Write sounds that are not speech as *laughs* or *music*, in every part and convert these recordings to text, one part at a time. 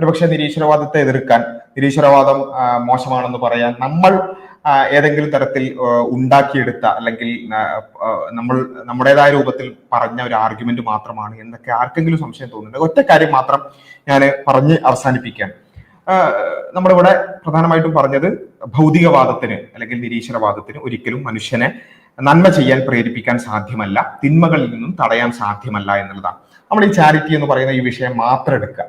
ഒരുപക്ഷെ നിരീശ്വരവാദത്തെ എതിർക്കാൻ നിരീശ്വരവാദം മോശമാണെന്ന് പറയാൻ നമ്മൾ ഏതെങ്കിലും തരത്തിൽ ഉണ്ടാക്കിയെടുത്ത അല്ലെങ്കിൽ നമ്മൾ നമ്മുടേതായ രൂപത്തിൽ പറഞ്ഞ ഒരു ആർഗ്യുമെന്റ് മാത്രമാണ്. എന്നൊക്കെ ആർക്കെങ്കിലും സംശയം തോന്നുന്നുണ്ട് ഒറ്റ കാര്യം മാത്രം ഞാൻ പറഞ്ഞ് അവസാനിപ്പിക്കാൻ നമ്മളിവിടെ പ്രധാനമായിട്ടും പറഞ്ഞത് ഭൗതികവാദത്തിന് അല്ലെങ്കിൽ നിരീശ്വരവാദത്തിന് ഒരിക്കലും മനുഷ്യനെ നന്മ ചെയ്യാൻ പ്രേരിപ്പിക്കാൻ സാധ്യമല്ല തിന്മകളിൽ നിന്നും തടയാൻ സാധ്യമല്ല എന്നുള്ളതാണ്. നമ്മൾ ഈ ചാരിറ്റി എന്ന് പറയുന്ന ഈ വിഷയം മാത്രം എടുക്കുക.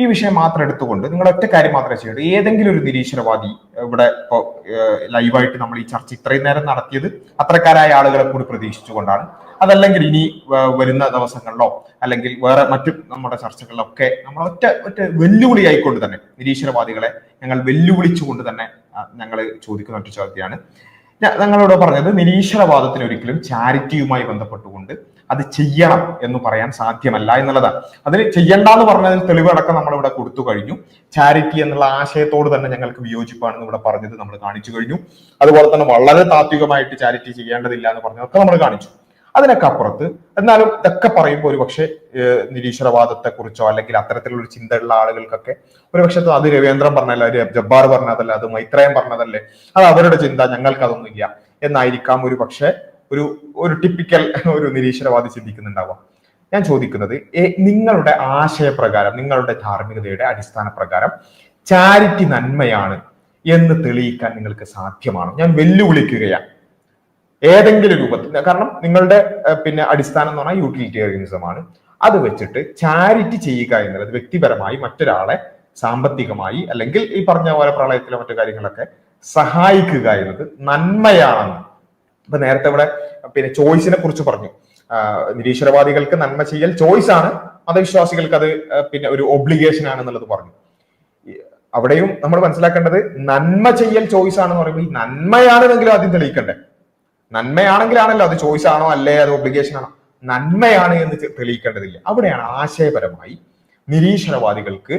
ഈ വിഷയം മാത്രം എടുത്തുകൊണ്ട് നിങ്ങൾ ഒറ്റ കാര്യം മാത്രമേ ചെയ്യൂ. ഏതെങ്കിലും ഒരു നിരീശ്വരവാദി ഇവിടെ ഇപ്പോൾ ലൈവായിട്ട് നമ്മൾ ഈ ചർച്ച ഇത്രയും നേരം നടത്തിയത് അത്രക്കാരായ ആളുകളെ കൂടി പ്രതീക്ഷിച്ചുകൊണ്ടാണ്. അതല്ലെങ്കിൽ ഇനി വരുന്ന ദിവസങ്ങളിലോ അല്ലെങ്കിൽ വേറെ മറ്റു നമ്മുടെ ചർച്ചകളിലൊക്കെ നമ്മൾ ഒറ്റ ഒറ്റ വെല്ലുവിളി ആയിക്കൊണ്ട് തന്നെ നിരീശ്വരവാദികളെ ഞങ്ങൾ വെല്ലുവിളിച്ചുകൊണ്ട് തന്നെ ഞങ്ങൾ ചോദിക്കുന്ന ഒറ്റ ചോദ്യമാണ്. ഞങ്ങളോട് പറഞ്ഞത് നിരീശ്വരവാദത്തിന് ഒരിക്കലും ചാരിറ്റിയുമായി ബന്ധപ്പെട്ടുകൊണ്ട് അത് ചെയ്യണം എന്ന് പറയാൻ സാധ്യമല്ല എന്നുള്ളതാണ്. അതിന് ചെയ്യണ്ട എന്ന് പറഞ്ഞതിൽ തെളിവടക്കം നമ്മൾ ഇവിടെ കൊടുത്തു കഴിഞ്ഞു. ചാരിറ്റി എന്നുള്ള ആശയത്തോട് തന്നെ ഞങ്ങൾക്ക് വിയോജിപ്പാണെന്ന് ഇവിടെ പറഞ്ഞത് നമ്മൾ കാണിച്ചു കഴിഞ്ഞു. അതുപോലെ തന്നെ വളരെ താത്വികമായിട്ട് ചാരിറ്റി ചെയ്യേണ്ടതില്ല എന്ന് പറഞ്ഞതൊക്കെ നമ്മൾ കാണിച്ചു. അതിനൊക്കെ അപ്പുറത്ത് എന്നാലും ഇതൊക്കെ പറയുമ്പോൾ ഒരു പക്ഷേ നിരീശ്വരവാദത്തെ കുറിച്ചോ അല്ലെങ്കിൽ അത്തരത്തിലുള്ള ചിന്തയുള്ള ആളുകൾക്കൊക്കെ ഒരുപക്ഷെ അത് രവീന്ദ്രൻ പറഞ്ഞല്ല അത് ജബ്ബാർ പറഞ്ഞതല്ല അത് മൈത്രയം പറഞ്ഞതല്ലേ അത് അവരുടെ ചിന്ത ഞങ്ങൾക്ക് അതൊന്നും ഇല്ല എന്നായിരിക്കാം ഒരു പക്ഷേ ഒരു ഒരു ടിപ്പിക്കൽ *laughs* ഒരു നിരീശ്വരവാദി ചിന്തിക്കുന്നുണ്ടാവാം ഞാൻ ചോദിക്കുന്നത് നിങ്ങളുടെ ആശയപ്രകാരം നിങ്ങളുടെ ധാർമ്മികതയുടെ അടിസ്ഥാന പ്രകാരം ചാരിറ്റി നന്മയാണ് എന്ന് തെളിയിക്കാൻ നിങ്ങൾക്ക് സാധ്യമാണ്? ഞാൻ വെല്ലുവിളിക്കുകയാണ്. ഏതെങ്കിലും രൂപത്തിൽ. കാരണം നിങ്ങളുടെ പിന്നെ അടിസ്ഥാനം എന്ന് പറഞ്ഞാൽ യൂട്ടിലിറ്റേറിയനിസം ആണ്. അത് വെച്ചിട്ട് ചാരിറ്റി ചെയ്യുക എന്നുള്ളത് വ്യക്തിപരമായി മറ്റൊരാളെ സാമ്പത്തികമായി അല്ലെങ്കിൽ ഈ പറഞ്ഞ പോലെ പ്രളയത്തിലെ മറ്റു കാര്യങ്ങളൊക്കെ സഹായിക്കുക എന്നത് നന്മയാണെന്ന്. ഇപ്പൊ നേരത്തെ ഇവിടെ പിന്നെ ചോയ്സിനെ കുറിച്ച് പറഞ്ഞു. നിരീശ്വരവാദികൾക്ക് നന്മ ചെയ്യൽ ചോയ്സ് ആണ്. മതവിശ്വാസികൾക്ക് അത് പിന്നെ ഒരു ഒബ്ലിഗേഷൻ ആണെന്നുള്ളത് പറഞ്ഞു. അവിടെയും നമ്മൾ മനസ്സിലാക്കേണ്ടത് നന്മ ചെയ്യൽ ചോയ്സ് ആണെന്ന് പറയുമ്പോൾ നന്മയാണെന്നെങ്കിലും ആദ്യം തെളിയിക്കണ്ടേ. നന്മയാണെങ്കിലാണല്ലോ അത് ചോയ്സ് ആണോ അല്ലേ അത് ഒബ്ലിഗേഷൻ ആണോ? നന്മയാണ് എന്ന് തെളിയിക്കേണ്ടതില്ല. അവിടെയാണ് ആശയപരമായി നിരീശ്വരവാദികൾക്ക്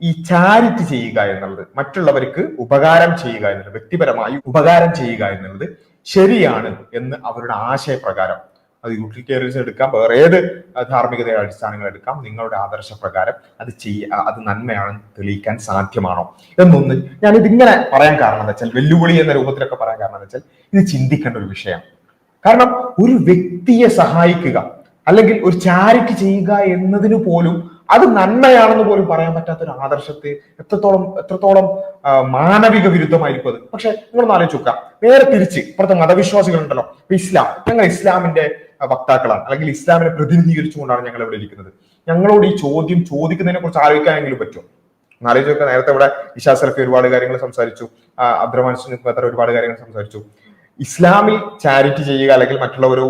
ഈ ചാരിറ്റി ചെയ്യുക എന്നുള്ളത് മറ്റുള്ളവർക്ക് ഉപകാരം ചെയ്യുക എന്നുള്ളത് വ്യക്തിപരമായി ഉപകാരം ചെയ്യുക എന്നുള്ളത് ശരിയാണ് എന്ന് അവരുടെ ആശയപ്രകാരം അത് യൂട്ടിലിറ്റേറിയൻസ് എടുക്കാം. വേറെ ഏത് ധാർമ്മികതയുടെ അടിസ്ഥാനങ്ങൾ എടുക്കാം. നിങ്ങളുടെ ആദർശപ്രകാരം അത് ചെയ്യ അത് നന്മയാണെന്ന് തെളിയിക്കാൻ സാധ്യമാണോ? എന്നൊന്ന് ഞാൻ ഇതിങ്ങനെ പറയാൻ കാരണം എന്താ വെച്ചാൽ വെല്ലുവിളി എന്ന രൂപത്തിലൊക്കെ പറയാൻ കാരണം എന്ന് വെച്ചാൽ ഇത് ചിന്തിക്കേണ്ട ഒരു വിഷയം കാരണം ഒരു വ്യക്തിയെ സഹായിക്കുക അല്ലെങ്കിൽ ഒരു ചാരിറ്റി ചെയ്യുക എന്നതിന് പോലും അത് നന്മയാണെന്ന് പോലും പറയാൻ പറ്റാത്ത ഒരു ആദർശത്തെ എത്രത്തോളം എത്രത്തോളം മാനവിക വിരുദ്ധമായിരിക്കും അത്. പക്ഷെ നിങ്ങളൊന്ന് ആലോചിച്ച് നോക്കാം നേരെ തിരിച്ച് ഇപ്പോഴത്തെ മതവിശ്വാസികളുണ്ടല്ലോ. ഇസ്ലാം ഞങ്ങൾ ഇസ്ലാമിന്റെ വക്താക്കളാണ് അല്ലെങ്കിൽ ഇസ്ലാമിനെ പ്രതിനിധീകരിച്ചുകൊണ്ടാണ് ഞങ്ങൾ ഇവിടെ ഇരിക്കുന്നത്. ഞങ്ങളോട് ഈ ചോദ്യം ചോദിക്കുന്നതിനെ കുറിച്ച് ആലോചിക്കാനെങ്കിലും പറ്റുമോ? ആലോചിച്ച് നേരത്തെ ഇവിടെ ഇഷാ ഒരുപാട് കാര്യങ്ങൾ സംസാരിച്ചു. അബ്ദുറഹ്മാൻ ഖത്തർ ഒരുപാട് കാര്യങ്ങൾ സംസാരിച്ചു. ഇസ്ലാമിൽ ചാരിറ്റി ചെയ്യുക അല്ലെങ്കിൽ മറ്റുള്ളവർ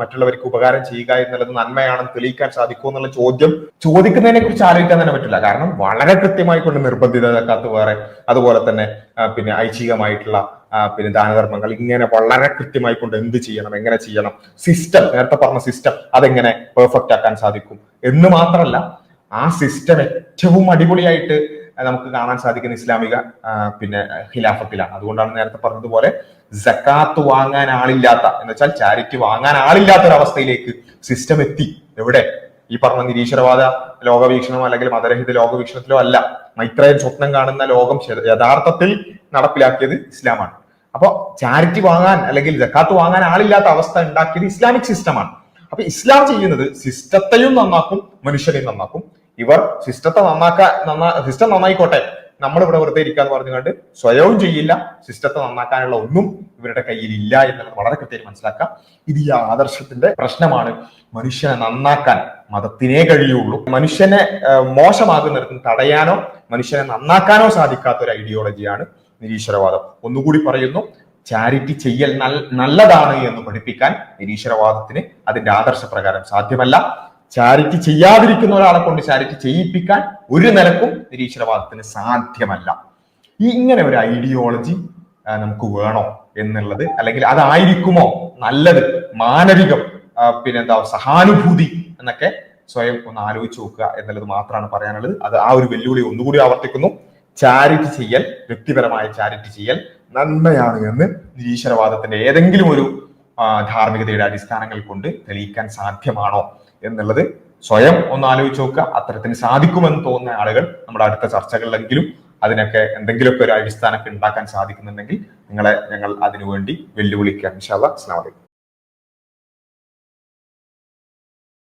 മറ്റുള്ളവർക്ക് ഉപകാരം ചെയ്യുക എന്നുള്ളത് നന്മയാണെന്ന് തെളിയിക്കാൻ സാധിക്കുമോ എന്നുള്ള ചോദ്യം ചോദിക്കുന്നതിനെ കുറിച്ച് ആലോചിക്കാൻ തന്നെ പറ്റില്ല. കാരണം വളരെ കൃത്യമായി കൊണ്ട് നിർബന്ധിത വേറെ അതുപോലെ തന്നെ പിന്നെ ഐച്ഛികമായിട്ടുള്ള പിന്നെ ദാനധർമ്മങ്ങൾ ഇങ്ങനെ വളരെ കൃത്യമായി കൊണ്ട് എന്ത് ചെയ്യണം എങ്ങനെ ചെയ്യണം സിസ്റ്റം നേരത്തെ പറഞ്ഞ സിസ്റ്റം അതെങ്ങനെ പെർഫെക്റ്റ് ആക്കാൻ സാധിക്കും എന്ന് മാത്രമല്ല ആ സിസ്റ്റം ഏറ്റവും അടിപൊളിയായിട്ട് നമുക്ക് കാണാൻ സാധിക്കുന്ന ഇസ്ലാമിക പിന്നെ ഖിലാഫത്തിലാണ്. അതുകൊണ്ടാണ് നേരത്തെ പറഞ്ഞതുപോലെ ജക്കാത്ത് വാങ്ങാൻ ആളില്ലാത്ത എന്ന് വെച്ചാൽ ചാരിറ്റി വാങ്ങാൻ ആളില്ലാത്ത ഒരു അവസ്ഥയിലേക്ക് സിസ്റ്റം എത്തി. എവിടെ? ഈ പറഞ്ഞ നിരീശ്വരവാദ ലോകവീക്ഷണമോ അല്ലെങ്കിൽ മതരഹിത ലോകവീക്ഷണത്തിലോ അല്ല. മൈത്രയൻ സ്വപ്നം കാണുന്ന ലോകം യഥാർത്ഥത്തിൽ നടപ്പിലാക്കിയത് ഇസ്ലാമാണ്. അപ്പൊ ചാരിറ്റി വാങ്ങാൻ അല്ലെങ്കിൽ ജക്കാത്ത് വാങ്ങാൻ ആളില്ലാത്ത അവസ്ഥ ഉണ്ടാക്കിയത് ഇസ്ലാമിക് സിസ്റ്റമാണ് അപ്പൊ ഇസ്ലാം ചെയ്യുന്നത് സിസ്റ്റത്തെയും നന്നാക്കും മനുഷ്യരെയും നന്നാക്കും. ഇവർ സിസ്റ്റത്തെ നന്നാക്കാൻ നന്നാ സിസ്റ്റം നന്നായിക്കോട്ടെ. നമ്മളിവിടെ വെറുതെ ഇരിക്കാന്ന് പറഞ്ഞുകൊണ്ട് സ്വയവും ചെയ്യില്ല. സിസ്റ്റത്തെ നന്നാക്കാനുള്ള ഒന്നും ഇവരുടെ കയ്യിൽ ഇല്ല എന്നുള്ളത് വളരെ കൃത്യമായി മനസ്സിലാക്കാം. ഇത് ഈ ആദർശത്തിന്റെ പ്രശ്നമാണ്. മനുഷ്യനെ നന്നാക്കാൻ മതത്തിനേ കഴിയുള്ളൂ. മനുഷ്യനെ മോശമാകുന്നിടത്തും തടയാനോ മനുഷ്യനെ നന്നാക്കാനോ സാധിക്കാത്ത ഒരു ഐഡിയോളജിയാണ് നിരീശ്വരവാദം. ഒന്നുകൂടി പറയുന്നു ചാരിറ്റി ചെയ്യൽ നല്ലതാണ് എന്ന് പഠിപ്പിക്കാൻ നിരീശ്വരവാദത്തിന് അതിന്റെ ആദർശപ്രകാരം സാധ്യമല്ല. ചാരിറ്റി ചെയ്യാതിരിക്കുന്ന ഒരാളെ കൊണ്ട് ചാരിറ്റി ചെയ്യിപ്പിക്കാൻ ഒരു നിലക്കും നിരീശ്വരവാദത്തിന് സാധ്യമല്ല. ഈ ഇങ്ങനെ ഒരു ഐഡിയോളജി നമുക്ക് വേണോ എന്നുള്ളത് അല്ലെങ്കിൽ അതായിരിക്കുമോ നല്ലത്? മാനവികം പിന്നെന്താ സഹാനുഭൂതി എന്നൊക്കെ സ്വയം ഒന്ന് ആലോചിച്ച് നോക്കുക എന്നുള്ളത് മാത്രമാണ് പറയാനുള്ളത്. അത് ആ ഒരു വെല്ലുവിളി ഒന്നുകൂടി ആവർത്തിക്കുന്നു. ചാരിറ്റി ചെയ്യൽ വ്യക്തിപരമായ ചാരിറ്റി ചെയ്യൽ നന്മയാണ് എന്ന് നിരീശ്വരവാദത്തിന്റെ ഏതെങ്കിലും ഒരു ധാർമ്മികതയുടെ അടിസ്ഥാനങ്ങൾ കൊണ്ട് തെളിയിക്കാൻ സാധ്യമാണോ? എന്നുള്ളത് സ്വയം ഒന്ന് ആലോചിച്ച് നോക്കുക. അത്തരത്തിന് സാധിക്കുമെന്ന് തോന്നുന്ന ആളുകൾ നമ്മുടെ അടുത്ത ചർച്ചകളിലെങ്കിലും അതിനൊക്കെ എന്തെങ്കിലുമൊക്കെ ഒരു അടിസ്ഥാനമൊക്കെ ഉണ്ടാക്കാൻ സാധിക്കുന്നുണ്ടെങ്കിൽ നിങ്ങളെ ഞങ്ങൾ അതിനുവേണ്ടി വെല്ലുവിളിക്കാം. ഇൻഷാല്ല അസ്ലാം അലൈക്കും.